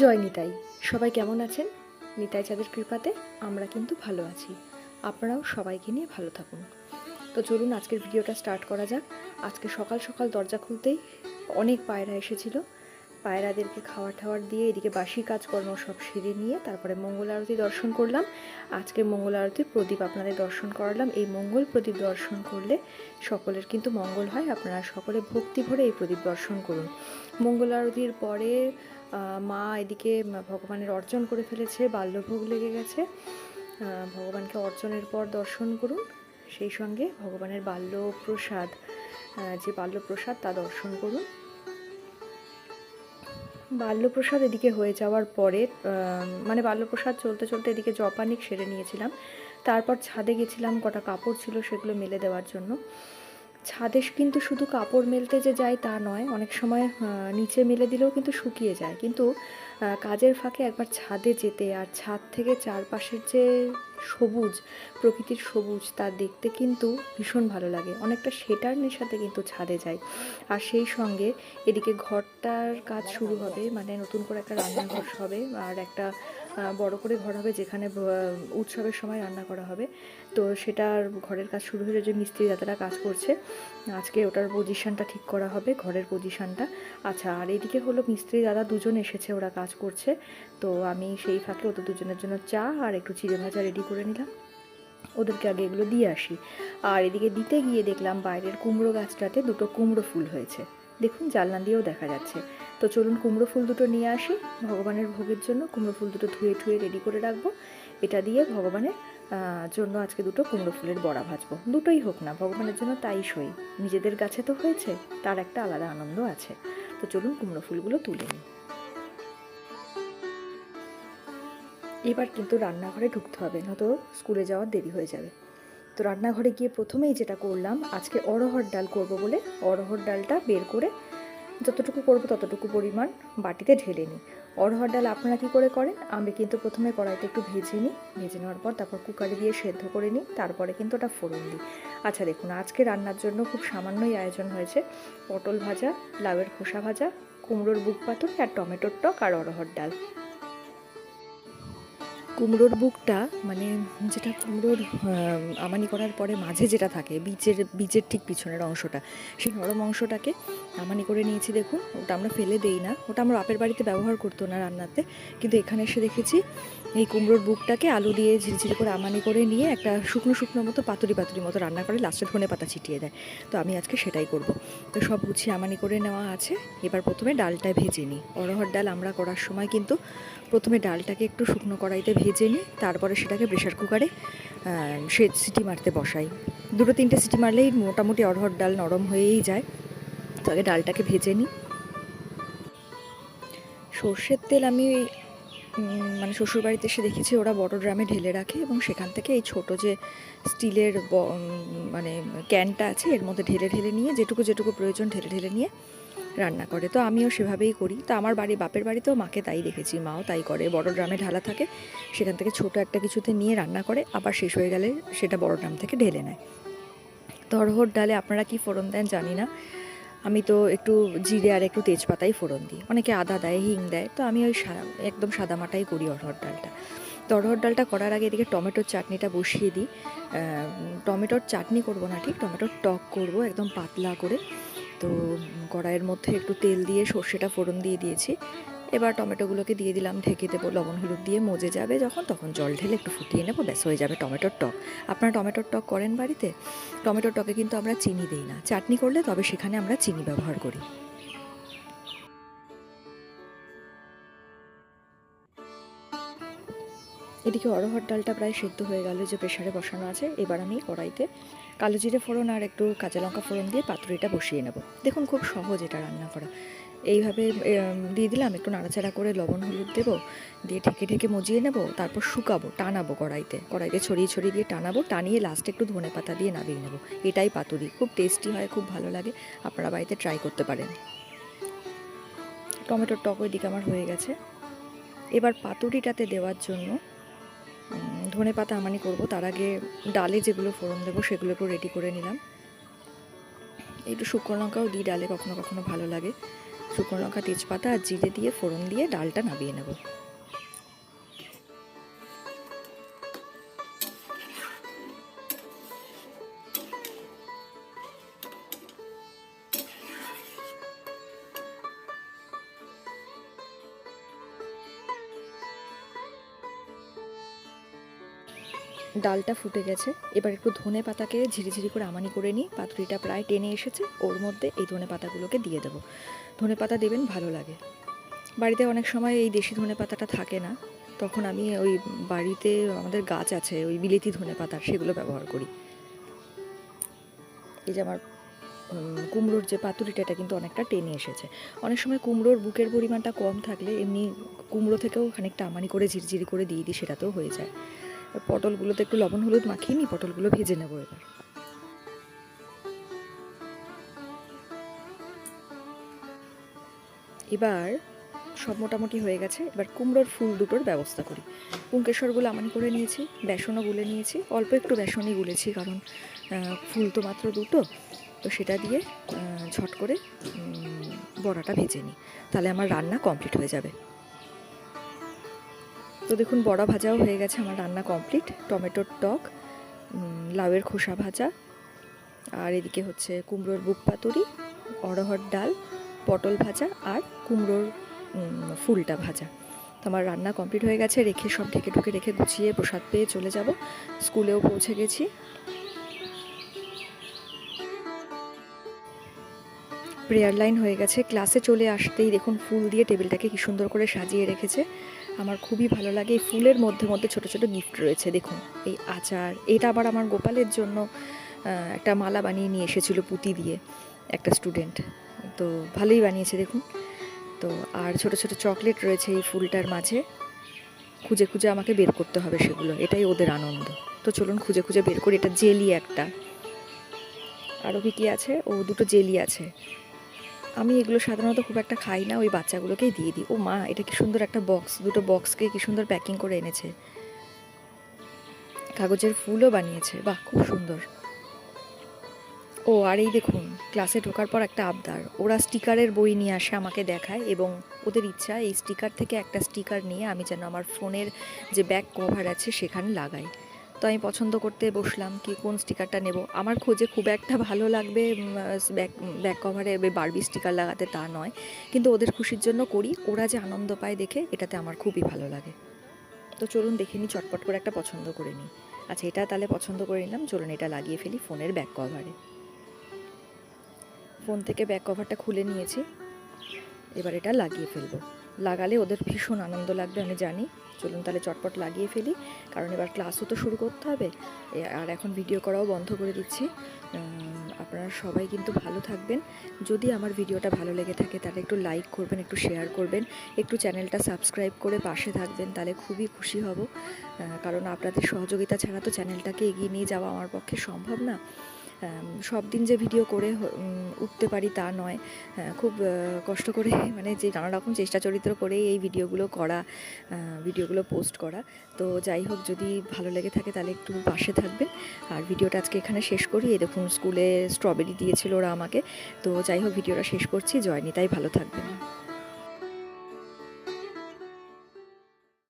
জয় নিতাই। সবাই কেমন আছেন? নিতাই চাঁদের কৃপাতে আমরা কিন্তু ভালো আছি। আপনারাও সবাইকে নিয়ে ভালো থাকুন। তো চলুন আজকের ভিডিওটা স্টার্ট করা যাক। আজকে সকাল সকাল দরজা খুলতেই অনেক পায়রা এসেছিল। পায়রাদেরকে খাওয়ার টাওয়ার দিয়ে এদিকে বাসি কাজকর্ম সব সেরে নিয়ে তারপরে মঙ্গল আরতি দর্শন করলাম। আজকে মঙ্গল আরতির প্রদীপ আপনাদের দর্শন করালাম। এই মঙ্গল প্রদীপ দর্শন করলে সকলের কিন্তু মঙ্গল হয়। আপনারা সকলে ভক্তি ভরে এই প্রদীপ দর্শন করুন। মঙ্গল আরতির পরে মা এদিকে ভগবানের অর্জন করে ফেলেছে, বাল্যভোগ লেগে গেছে। ভগবানকে অর্জনের পর দর্শন করুন। সেই সঙ্গে ভগবানের বাল্য প্রসাদ যে বাল্য প্রসাদ তা দর্শন করুন। বাল্যপ্রসাদ এদিকে হয়ে যাওয়ার পরে মানে বাল্যপ্রসাদ চলতে চলতে এদিকে জপানিক সেরে নিয়েছিলাম। তারপর ছাদে গেছিলাম, কটা কাপড় ছিল সেগুলো মেলে দেওয়ার জন্য। ছাদে কিন্তু শুধু কাপড় মেলতে যে যায় তা নয়, অনেক সময় নিচে মেলে দিলেও কিন্তু শুকিয়ে যায়। কিন্তু কাজের ফাঁকে একবার ছাদে যেতে আর ছাদ থেকে চারপাশের যে সবুজ, প্রকৃতির সবুজ তা দেখতে কিন্তু ভীষণ ভালো লাগে। অনেকটা সেটার নেশাতে কিন্তু ছাদে যাই। আর সেই সঙ্গে এদিকে ঘরটার কাজ শুরু হবে মানে নতুন করে একটা রান্নাঘর হবে, আর একটা বড় করে ঘর হবে যেখানে উৎসবের সময় রান্না করা হবে। তো সেটার ঘরের কাজ শুরু হয়ে যে মিস্ত্রি দাদারা কাজ করছে, আজকে ওটার পজিশানটা ঠিক করা হবে, ঘরের পজিশানটা আচ্ছা আর এদিকে হলো মিস্ত্রি দাদা দুজন এসেছে, ওরা কাজ করছে। তো আমি সেই ফাঁকে ওদের দুজনের জন্য চা আর একটু চিড়ে ভাজা রেডি করে নিলাম। ওদেরকে আগে এগুলো দিয়ে আসি। আর এদিকে দিতে গিয়ে দেখলাম বাইরের কুমড়ো গাছটাতে দুটো কুমড়ো ফুল হয়েছে। দেখুন, জানলা দিয়েও দেখা যাচ্ছে। তো চলুন কুমড়ো ফুল দুটো নিয়ে আসি। ভগবানের ভোগের জন্য কুমড়ো ফুল দুটো ধুয়ে ঠুয়ে রেডি করে রাখব। এটা দিয়ে ভগবানের জন্য আজকে দুটো কুমড়ো ফুলের বড়া ভাজবো। দুটোই হোক না, ভগবানের জন্য তাই সই। নিজেদের গাছে তো হয়েছে, তার একটা আলাদা আনন্দ আছে। তো চলুন কুমড়ো ফুলগুলো তুলে নিই। এবার কিন্তু রান্নাঘরে ঢুকতে হবে, নয়তো স্কুলে যাওয়ার দেরি হয়ে যাবে। তো রান্নাঘরে গিয়ে প্রথমেই যেটা করলাম, আজকে অরহর ডাল করব বলে অরহর ডালটা বের করে যতটুকু করব ততটুকু পরিমাণ বাটিতে ঢেলে নিই। অরহর ডাল আপনারা কী করে করেন? আমি কিন্তু প্রথমে কড়াইতে একটু ভেজে নিই। ভেজে নেওয়ার পর তারপর কুকারে দিয়ে সেদ্ধ করে নিই। তারপরে কিন্তু ওটা ফোড়ন দিই। আচ্ছা দেখুন, আজকে রান্নার জন্য খুব সামান্যই আয়োজন হয়েছে। পটল ভাজা, লাউয়ের খোসা ভাজা, কুমড়োর বুক পাতুরি আর টমেটোর টক আর অরহর ডাল। কুমড়োর বুকটা মানে যেটা কুমড়োর আমানি করার পরে মাঝে যেটা থাকে, বীজের বীজের ঠিক পিছনের অংশটা, সেই নরম অংশটাকে আমানি করে নিয়েছি। দেখুন, ওটা আমরা ফেলে দেই না। ওটা আমরা বাপের বাড়িতে ব্যবহার করতো না রান্নাতে। কিন্তু এখানে এসে দেখেছি, এই কুমড়োর বুকটাকে আলু দিয়ে ঝিরঝিরি করে আমানি করে নিয়ে একটা শুকনো শুকনো মতো পাতুরি পাতুরি মতো রান্না করে লাস্টে ধনে পাতা ছিটিয়ে দেয়। তো আমি আজকে সেটাই করব। তো সব গুছিয়ে আমানি করে নেওয়া আছে। এবার প্রথমে ডালটা ভেজে নিই। অরহর ডাল আমরা করার সময় কিন্তু প্রথমে ডালটাকে একটু শুকনো কড়াইতে ভেজে নিই, তারপরে সেটাকে প্রেশার কুকারে সে সিটি মারতে বসাই। দুটো তিনটে সিটি মারলেই মোটামুটি অরহর ডাল নরম হয়েই যায়। তো আগে ডালটাকে ভেজে নিই। সর্ষের তেল আমি মানে শ্বশুরবাড়িতে এসে দেখেছি, ওরা বড় ড্রামে ঢেলে রাখে এবং সেখান থেকে এই ছোট যে স্টিলের মানে ক্যানটা আছে, এর মধ্যে ঢেলে ঢেলে নিয়ে, যেটুকু যেটুকু প্রয়োজন ঢেলে ঢেলে নিয়ে রান্না করে। তো আমিও সেভাবেই করি। তো আমার বাড়ি, বাপের বাড়িতেও মাকে তাই দেখেছি, মাও তাই করে। বড় ড্রামে ঢালা থাকে, সেখান থেকে ছোট একটা কিছুতে নিয়ে রান্না করে, আবার শেষ হয়ে গেলে সেটা বড় ড্রাম থেকে ঢেলে নেয়। তো অরহর ডালে আপনারা কি ফোড়ন দেন জানি না। আমি তো একটু জিরে আর একটু তেজপাতাই ফোড়ন দিই। অনেকে আদা দেয়, হিং দেয়। তো আমি ওই একদম সাদামাটাই করি অরহর ডালটা। তো অরহর ডালটা করার আগে এদিকে টমেটোর চাটনিটা বসিয়ে দিই। টমেটোর চাটনি করব না ঠিক, টমেটোর টক করব একদম পাতলা করে। তো কড়াইয়ের মধ্যে একটু তেল দিয়ে সর্ষেটা ফোড়ন দিয়ে দিয়েছি। এবার টমেটোগুলোকে দিয়ে দিলাম, ঢেকে দেবো লবণ হলুদ দিয়ে, মজে যাবে যখন, তখন জল ঢেলে একটু ফুটিয়ে নেব, ব্যাস হয়ে যাবে টমেটোর টক। আপনারা টমেটোর টক করেন বাড়িতে? টমেটোর টকে কিন্তু আমরা চিনি দিই না। চাটনি করলে তবে সেখানে আমরা চিনি ব্যবহার করি। এদিকে অরহর ডালটা প্রায় সেদ্ধ হয়ে গেল যে প্রেশারে বসানো আছে, এবার আমি কড়াইতে কালো জিরে ফোড়ন আর একটু কাঁচা লঙ্কা ফোড়ন দিয়ে পাতুরিটা বসিয়ে নেব। দেখুন খুব সহজ এটা রান্না করা। এইভাবে দিয়ে দিলাম, একটু নাড়াচাড়া করে লবণ হলুদ দেবো, দিয়ে ঢেকে ঢেকে মজিয়ে নেব, তারপর শুকাবো, টানাবো কড়াইতে। কড়াইতে ছড়িয়ে ছড়িয়ে দিয়ে টানাবো, টানিয়ে লাস্টে একটু ধনে পাতা দিয়ে নামিয়ে নেব। এটাই পাতুরি, খুব টেস্টি হয়, খুব ভালো লাগে, আপনারা বাড়িতে ট্রাই করতে পারেন। টমেটোর টক ওইদিকে আমার হয়ে গেছে। এবার পাতুরিটাতে দেওয়ার জন্য ধনে পাতা আমানি করব। তার আগে ডালে যেগুলো ফোড়ন দেবো সেগুলো একটু রেডি করে নিলাম। একটু শুকনো লঙ্কাও দিই ডালে, কখনো কখনো ভালো লাগে। শুকনো লঙ্কা, তেজপাতা আর জিরে দিয়ে ফোড়ন দিয়ে ডালটা নামিয়ে নেব। ডালটা ফুটে গেছে। এবার একটু ধনে পাতাকে ঝিরিঝিরি করে আমানি করে নিই। পাতুরিটা প্রায় টেনে এসেছে। ওর মধ্যে এই ধনে পাতাগুলোকে দিয়ে দেবো। ধনে পাতা দেবেন, ভালো লাগে। বাড়িতে অনেক সময় এই দেশি ধনে পাতাটা থাকে না। তখন আমি ওই বাড়িতে আমাদের গাছ আছে, ওই বিলেতি ধনে পাতার সেগুলো ব্যবহার করি। এই যে আমার কুমড়োর যে পাতুরিটা, এটা কিন্তু অনেকটা টেনে এসেছে। অনেক সময় কুমড়োর বুকের পরিমাণটা কম থাকলে এমনি কুমড়ো থেকেও খানিকটা আমানি করে ঝিরঝিরি করে দিয়ে দিই, সেটাতেও হয়ে যায়। পটলগুলোতে একটু লবণ হলুদ মাখিয়ে নিই পটলগুলো ভেজে নেব এবার। এবার সব মোটামুটি হয়ে গেছে, এবার কুমড়োর ফুল দুটোর ব্যবস্থা করি। পুঙ্কেশ্বরগুলো আমানি করে নিয়েছি, বেসনও গুলে নিয়েছি, অল্প একটু বেসনই গুলেছি কারণ ফুল তো মাত্র দুটো, তো সেটা দিয়ে ঝট করে বড়াটা ভেজে নিই। তাহলে আমার রান্না কমপ্লিট হয়ে যাবে। তো দেখুন, বড়া ভাজাও হয়ে গেছে আমার রান্না কমপ্লিট। টমেটোর টক লাউয়ের খোসা ভাজা, আর এদিকে হচ্ছে কুমড়োর বুক পাতুরি, অড়হর ডাল, পটল ভাজা, আর কুমড়োর ফুলটা ভাজা। তো আমার রান্না কমপ্লিট হয়ে গেছে, রেখে সব ঢেকে ঢুকে রেখে গুছিয়ে প্রসাদ পেয়ে চলে যাব। স্কুলেও পৌঁছে গেছি। প্রেয়ার লাইন হয়ে গেছে, ক্লাসে চলে আসতেই দেখুন, ফুল দিয়ে টেবিলটাকে কি সুন্দর করে সাজিয়ে রেখেছে। আমার খুবই ভালো লাগে। এই ফুলের মধ্যে মধ্যে ছোট ছোট গিফট রয়েছে, দেখুন। এই আচার, এটা আবার আমার গোপালের জন্য একটা মালা বানিয়ে নিয়ে এসেছিল পুঁতি দিয়ে, একটা স্টুডেন্ট তো ভালোই বানিয়েছে, দেখুন। তো আর ছোট ছোট চকলেট রয়েছে এই ফুলটার মাঝে। খুঁজে খুঁজে আমাকে বের করতে হবে সেগুলো, এটাই ওদের আনন্দ। তো চলুন খুঁজে খুঁজে বের করি, এটা জেলি একটা। আরও কি কী আছে? ও, দুটো জেলি আছে। আমি এগুলো সাধারণত খুব একটা খাই না, ওই বাচ্চাগুলোকেই দিয়ে দিই। ও মা, এটা কি সুন্দর একটা বক্স দুটো বক্সকে কি সুন্দর প্যাকিং করে এনেছে। কাগজের ফুলও বানিয়েছে, বাহ, খুব সুন্দর। ও, আর এই দেখুন ক্লাসে ঢোকার পর একটা আবদার। ওরা স্টিকারের বই নিয়ে আসে, আমাকে দেখায়, এবং ওদের ইচ্ছা এই স্টিকার থেকে একটা স্টিকার নিয়ে আমি যেন আমার ফোনের যে ব্যাক কভার আছে, সেখানে লাগাই। তো আমি পছন্দ করতে বসলাম কি কোন স্টিকারটা নেব। আমার খোঁজে খুব একটা ভালো লাগবে ব্যাক ব্যাক কভারে বারবি স্টিকার লাগাতে তা নয়। কিন্তু ওদের খুশির জন্য করি, ওরা যে আনন্দ পায় দেখে, এটাতে আমার খুবই ভালো লাগে। তো চলুন দেখে নিই চটপট করে একটা পছন্দ করে নিই আচ্ছা এটা তাহলে পছন্দ করে নিলাম, চলুন এটা লাগিয়ে ফেলি ফোনের ব্যাক কভারে ফোন থেকে ব্যাক কভারটা খুলে নিয়েছি। এবার এটা লাগিয়ে ফেলব। লাগালে ওদের ভীষণ আনন্দ লাগবে, আমি জানি। চলুন তাহলে চটপট লাগিয়ে ফেলি, কারণ এবার ক্লাসও তো শুরু করতে হবে। আর এখন ভিডিও করাও বন্ধ করে দিচ্ছি। আপনারা সবাই কিন্তু ভালো থাকবেন। যদি আমার ভিডিওটা ভালো লেগে থাকে, তাহলে একটু লাইক করবেন, একটু শেয়ার করবেন, একটু চ্যানেলটা সাবস্ক্রাইব করে পাশে থাকবেন, তাহলে খুবই খুশি হব। কারণ আপনাদের সহযোগিতা ছাড়া তো চ্যানেলটাকে এগিয়ে নিয়ে যাওয়া আমার পক্ষে সম্ভব না। সব দিন যে ভিডিও করে উঠতে পারি তা নয়। খুব কষ্ট করে মানে যে নানা রকম চেষ্টা চরিত্র করে এই ভিডিওগুলো করা ভিডিওগুলো পোস্ট করা। তো যাই হোক, যদি ভালো লেগে থাকে তাহলে একটু পাশে থাকবেন। আর ভিডিওটা আজকে এখানে শেষ করি। এই দেখুন স্কুলে স্ট্রবেরি দিয়েছিল ওরা আমাকে। তো যাই হোক ভিডিওটা শেষ করছি। জয়নিতাই ভালো থাকবেন।